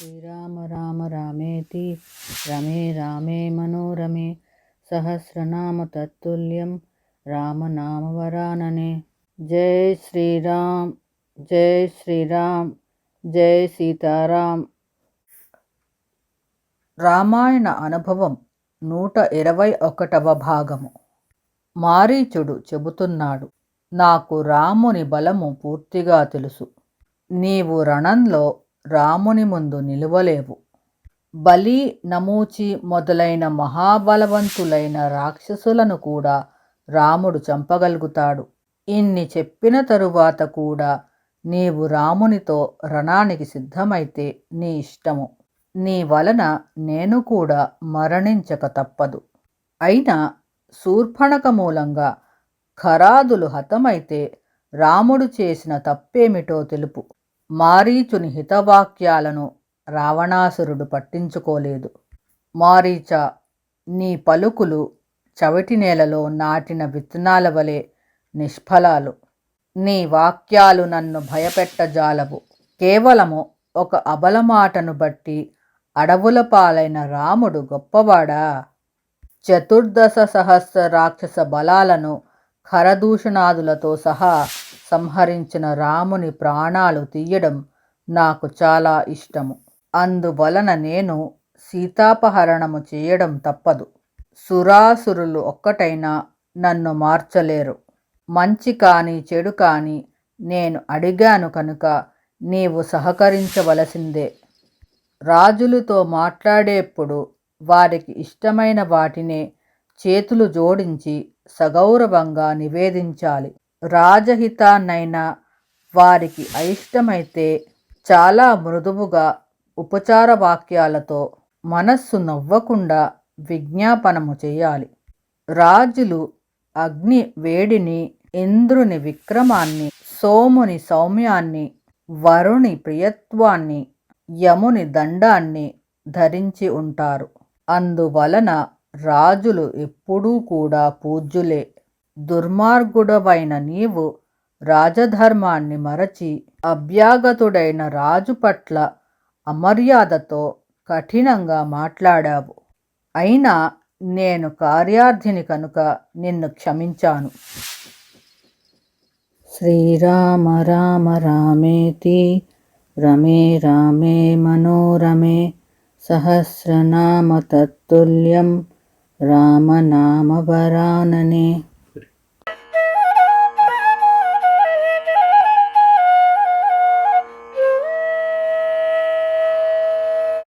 శ్రీరామ రామ రామేతి రమే రామే మనోరమే సహస్రనామ తత్తుల్యం రామనామవరాననే జై శ్రీరామ్ జై శ్రీరామ్ జై సీతారాం రామాయణ అనుభవం నూట ఇరవై ఒకటవ భాగము. మారీచుడు చెబుతున్నాడు నాకు రాముని బలము పూర్తిగా తెలుసు. నీవు రణంలో రాముని ముందు నిలువలేవు. బలి నమూచి మొదలైన మహాబలవంతులైన రాక్షసులను కూడా రాముడు చంపగలుగుతాడు. ఇన్ని చెప్పిన తరువాత కూడా నీవు రామునితో రణానికి సిద్ధమైతే నీ ఇష్టము. నీ వలన నేను కూడా మరణించక తప్పదు. అయినా శూర్పణక మూలంగా ఖరాదులు హతమైతే రాముడు చేసిన తప్పేమిటో తెలుపు. మారీచుని హితవాక్యాలను రావణాసురుడు పట్టించుకోలేదు. మారీచ నీ పలుకులు చవిటి నేలలో నాటిన విత్తనాల వలె నిష్ఫలాలు. నీ వాక్యాలు నన్ను భయపెట్టజాలవు. కేవలము ఒక అబలమాటను బట్టి అడవుల పాలైన రాముడు గొప్పవాడా? చతుర్దశ సహస్ర రాక్షస బలాలను ఖరదూషణాదులతో సహా సంహరించిన రాముని ప్రాణాలు తీయడం నాకు చాలా ఇష్టము. అందువలన నేను సీతాపహరణము చేయడం తప్పదు. సురాసురులు ఒక్కటైనా నన్ను మార్చలేరు. మంచి కానీ చెడు కానీ నేను అడిగాను కనుక నీవు సహకరించవలసిందే. రాజులతో మాట్లాడేప్పుడు వారికి ఇష్టమైన వాటినే చేతులు జోడించి సగౌరవంగా నివేదించాలి. రాజహితాన్నైనా వారికి అయిష్టమైతే చాలా మృదువుగా ఉపచార వాక్యాలతో మనస్సు నవ్వకుండా విజ్ఞాపనము చేయాలి. రాజులు అగ్ని వేడిని ఇంద్రుని విక్రమాన్ని సోముని సౌమ్యాన్ని వరుణి ప్రియత్వాన్ని యముని దండాన్ని ధరించి ఉంటారు. అందువలన రాజులు ఎప్పుడూ కూడా పూజ్యులే. దుర్మార్గుడవైన నీవు రాజధర్మాన్ని మరచి అభ్యాగతుడైన రాజు పట్ల అమర్యాదతో కఠినంగా మాట్లాడావు. అయినా నేను కార్యార్థిని కనుక నిన్ను క్షమించాను. శ్రీరామ రామ రామేతి రమే రామే మనోరమే సహస్రనామ తత్తుల్యం రామనామవరాననే